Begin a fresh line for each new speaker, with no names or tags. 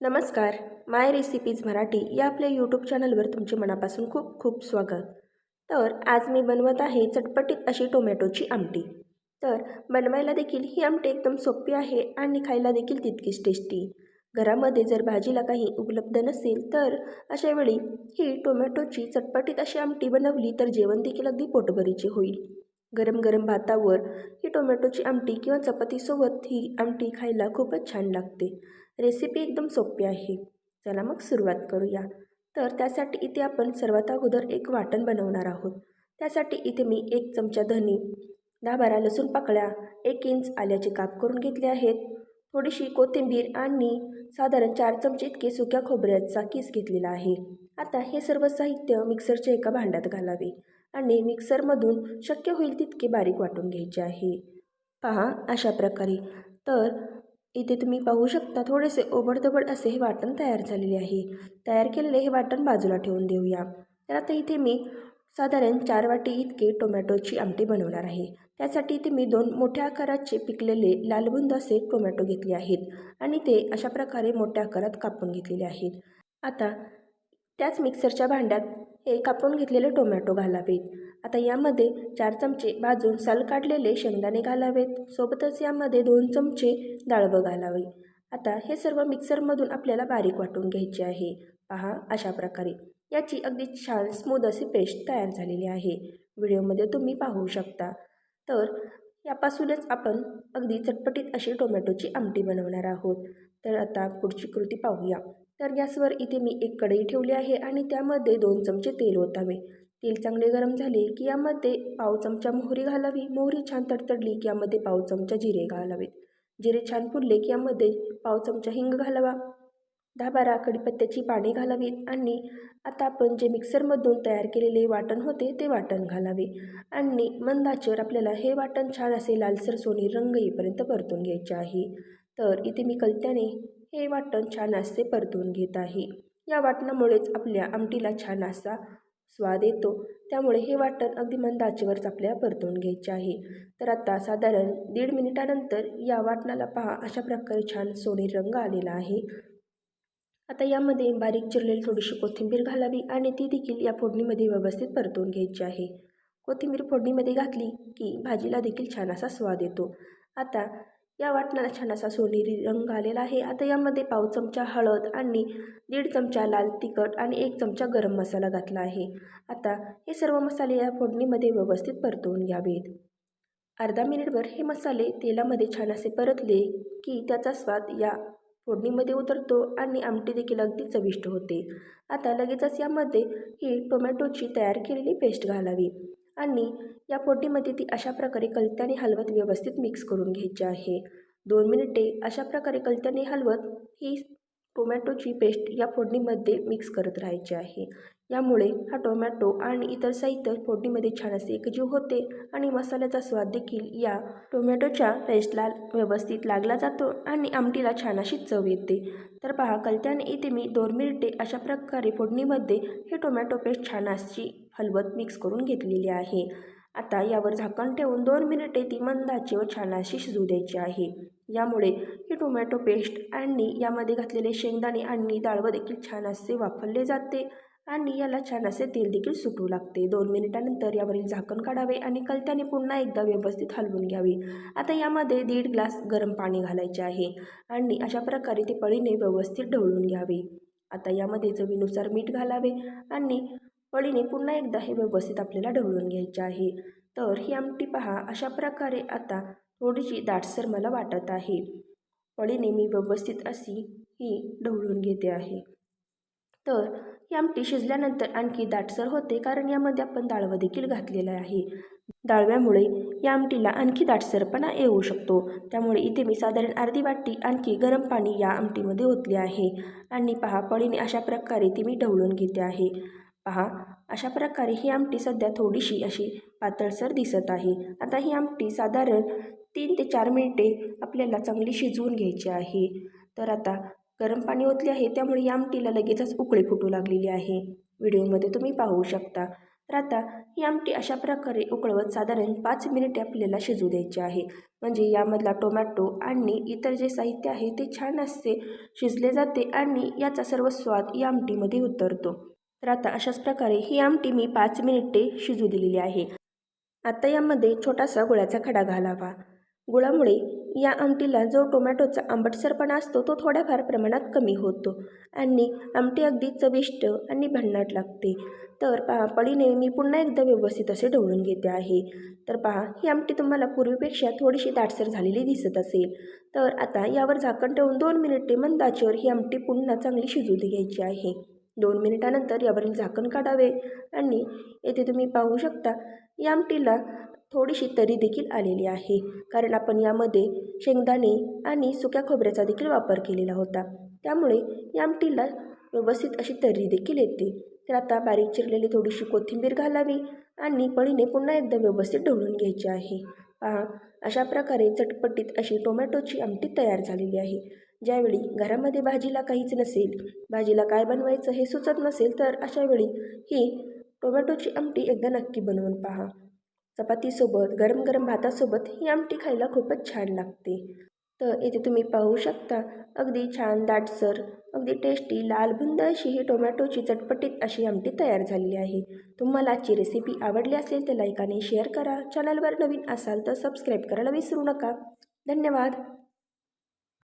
नमस्कार माय रेसिपीज मराठी या आपल्या यूट्यूब चॅनलवर तुमचे मनापासून खूप खूप स्वागत. तर आज मी बनवत आहे चटपटीत अशी टोमॅटोची आमटी. तर बनवायला देखील ही आमटी एकदम सोपी आहे आणि खायला देखील तितकीच टेस्टी घरामध्ये जर भाजीला काही उपलब्ध नसेल तर अशावेळी ही टोमॅटोची चटपटीत अशी आमटी बनवली तर जेवण देखील अगदी पोटभरीचे होईल. गरम गरम भातावर ही टोमॅटोची आमटी किंवा चपातीसोबत ही आमटी खायला खूपच छान लागते. रेसिपी एकदम सोपी आहे. चला मग सुरुवात करूया. तर त्यासाठी इथे आपण सर्वात अगोदर एक वाटण बनवणार आहोत. त्यासाठी इथे मी एक चमचा धने दहा बारा लसूण पाकळ्या एक इंच आल्याचे काप करून घेतले आहेत. थोडीशी कोथिंबीर आणि साधारण चार चमचे इतके सुक्या खोबऱ्याचा किस घेतलेला आहे. आता हे सर्व साहित्य मिक्सरच्या एका भांड्यात घालावे आणि मिक्सरमधून शक्य होईल तितके बारीक वाटून घ्यायचे आहे. पहा अशा प्रकारे. तर इथे तुम्ही पाहू शकता थोडेसे ओबडधबड असे हे वाटण तयार झालेले आहे. तयार केलेले हे वाटण बाजूला ठेवून देऊया. तर आता इथे मी साधारण चार वाटी इतके टोमॅटोची आमटी बनवणार आहे. त्यासाठी इथे मी दोन मोठ्या आकाराचे पिकलेले लालबुंद असे टोमॅटो घेतले आहेत आणि ते अशा प्रकारे मोठ्या आकारात कापून घेतलेले आहेत. आता त्याच मिक्सरच्या भांड्यात हे कापून घेतलेले टोमॅटो घालावेत. आता यामध्ये चार चमचे भाजून साल काढलेले शेंगदाणे घालावेत. सोबतच यामध्ये दोन चमचे डाळवं घालावे. आता हे सर्व मिक्सरमधून आपल्याला बारीक वाटून घ्यायचे आहे. पहा अशा प्रकारे. याची अगदी छान स्मूद अशी पेस्ट तयार झालेली आहे. व्हिडिओमध्ये तुम्ही पाहू शकता. तर यापासूनच आपण अगदी चटपटीत अशी टोमॅटोची आमटी बनवणार आहोत. तर आता पुढची कृती पाहूया. तर गॅसवर इथे मी एक कढई ठेवली आहे आणि त्यामध्ये दोन चमचे तेल ओतावे. तेल चांगले गरम झाले की यामध्ये पाव चमचा मोहरी घालावी. मोहरी छान तडतडली की यामध्ये पाव चमचा जिरे घालावेत. जिरे छान फुलले की यामध्ये पाव चमचा हिंग घालावा. दहा बारा कडीपत्त्याची पाने घालावीत आणि आता आपण जे मिक्सरमधून तयार केलेले वाटण होते ते वाटण घालावे. आणि मंदाचेवर आपल्याला हे वाटण छान असे लालसर सोनी रंग येईपर्यंत परतून घ्यायचे आहे. तर इथे मी कलत्याने हे वाटण छान असे परतून घेत आहे. या वाटणामुळेच आपल्या आमटीला छान असा स्वाद येतो. त्यामुळे हे वाटण अगदी मंद आचेवरच आपल्याला परतवून घ्यायचे आहे. तर आता साधारण दीड मिनिटानंतर या वाटणाला पहा अशा प्रकारे छान सोनेरी रंग आलेला आहे. आता यामध्ये बारीक चिरलेली थोडीशी कोथिंबीर घालावी आणि ती देखील या फोडणीमध्ये व्यवस्थित परतवून घ्यायची आहे. कोथिंबीर फोडणीमध्ये घातली की भाजीला देखील छान असा स्वाद येतो. आता या वाटणाला छान असा सोनेरी रंग आलेला आहे. आता यामध्ये पाव चमचा हळद आणि दीड चमचा लाल तिखट आणि एक चमचा गरम मसाला घातला आहे. आता हे सर्व मसाले या फोडणीमध्ये व्यवस्थित परतवून घ्यावेत. अर्धा मिनिटभर हे मसाले तेलामध्ये छान असे परतले की त्याचा स्वाद या फोडणीमध्ये उतरतो आणि आमटी देखील अगदी चविष्ट होते. आता लगेचच यामध्ये ही टोमॅटोची तयार केलेली पेस्ट घालावी. आणि या पोटीमध्ये ती अशा प्रकारे कलत्याने हलवत व्यवस्थित मिक्स करून घ्यायची आहे. दोन मिनिटे अशा प्रकारे कलत्याने हलवत ही टोमॅटोची पेस्ट या फोडणीमध्ये मिक्स करत राहायची आहे. यामुळे हा टोमॅटो आणि इतर साहित्य फोडणीमध्ये छान असे एकजीव होते आणि मसाल्याचा स्वाद देखील या टोमॅटोच्या पेस्टला व्यवस्थित लागला जातो आणि आमटीला छान अशी चव येते. तर पहा कलत्याने इथे मी दोन मिनिटे अशा प्रकारे फोडणीमध्ये हे टोमॅटो पेस्ट छान अशी हलवत मिक्स करून घेतलेली आहे. आता यावर झाकण ठेवून दोन मिनिटे ती मंदाची व छान अशी शिजू द्यायची आहे. यामुळे टोमॅटो पेस्ट आणि यामध्ये घातलेले शेंगदाणे आणि डाळवं देखील छान असे वापरले जाते आणि याला छान असे तेल देखील सुटू लागते. दोन मिनिटानंतर यावरील झाकण काढावे आणि कलत्याने पुन्हा एकदा व्यवस्थित हलवून घ्यावे. आता यामध्ये दीड ग्लास गरम पाणी घालायचे आहे आणि अशा प्रकारे ते पळीने व्यवस्थित ढवळून घ्यावे. आता यामध्ये चवीनुसार मीठ घालावे आणि पळीने पुन्हा एकदा हे व्यवस्थित आपल्याला ढवळून घ्यायचे आहे. तर ही आमटी पहा. अशा प्रकारे आता थोडीशी दाटसर मला वाटत आहे. पळीने मी व्यवस्थित अशी ही ढवळून घेते आहे. तर ही आमटी शिजल्यानंतर आणखी दाटसर होते कारण यामध्ये आपण डाळवं देखील घातलेलं आहे. डाळव्यामुळे या आमटीला आणखी दाटसरपणा येऊ शकतो. त्यामुळे इथे मी साधारण अर्धी वाटी आणखी गरम पाणी या आमटीमध्ये ओतले आहे. आणि पहा पळीने अशा प्रकारे ती मी ढवळून घेते आहे. पहा अशा प्रकारे ही आमटी सध्या थोडीशी अशी पातळसर दिसत आहे. आता ही आमटी साधारण तीन ते चार मिनिटे आपल्याला चांगली शिजवून घ्यायची आहे. तर आता गरम पाणी ओतले आहे त्यामुळे या आमटीला लगेचच उकळी फुटू लागलेली आहे. व्हिडिओमध्ये तुम्ही पाहू शकता. तर आता ही आमटी अशा प्रकारे उकळवत साधारण पाच मिनिटे आपल्याला शिजू द्यायची आहे. म्हणजे यामधला टोमॅटो आणि इतर जे साहित्य आहे ते छान असे शिजले जाते आणि याचा सर्व स्वाद या आमटीमध्ये उतरतो. तर आता अशाच प्रकारे ही आमटी मी पाच मिनिटे शिजू दिलेली आहे. आता यामध्ये छोटासा गुळाचा खडा घालावा. गुळामुळे या आमटीला जो टोमॅटोचा आंबटसरपणा असतो तो थोड्याफार प्रमाणात कमी होतो आणि आमटी अगदी चविष्ट आणि भन्नाट लागते. तर पहा पळीने मी पुन्हा एकदा व्यवस्थित असे ढवळून घेते आहे. तर पहा ही आमटी तुम्हाला पूर्वीपेक्षा थोडीशी दाटसर झालेली दिसत असेल. तर आता यावर झाकण ठेवून दोन मिनिटे मंद आचेवर ही आमटी पुन्हा चांगली शिजू घ्यायची आहे. दोन मिनिटानंतर यावरील झाकण काढावे आणि येथे तुम्ही पाहू शकता या आमटीला थोडीशी तरी देखील आलेली आहे. कारण आपण यामध्ये शेंगदाणे आणि सुक्या खोबऱ्याचा देखील वापर केलेला होता. त्यामुळे या आमटीला व्यवस्थित अशी तर्री देखील येते. तर आता बारीक चिरलेली थोडीशी कोथिंबीर घालावी आणि पळीने पुन्हा एकदा व्यवस्थित ढवळून घ्यायची आहे. पहा अशा प्रकारे चटपटीत अशी टोमॅटोची आमटी तयार झालेली आहे. ज्यावेळी घरामध्ये भाजीला काहीच नसेल भाजीला काय बनवायचं हे सुचत नसेल तर अशावेळी ही टोमॅटोची आमटी एकदा नक्की बनवून पहा. चपातीसोबत गरम गरम भातासोबत ही आमटी खायला खूपच छान लागते. तर येथे तुम्ही पाहू शकता अगदी छान दाटसर अगदी टेस्टी लालबुंद अशी ही टोमॅटोची चटपटीत अशी आमटी तयार झालेली आहे. तुम्हाला आजची रेसिपी आवडली असेल तर लाईक आणि शेअर करा. चॅनलवर नवीन असाल तर सबस्क्राईब करायला विसरू नका. धन्यवाद!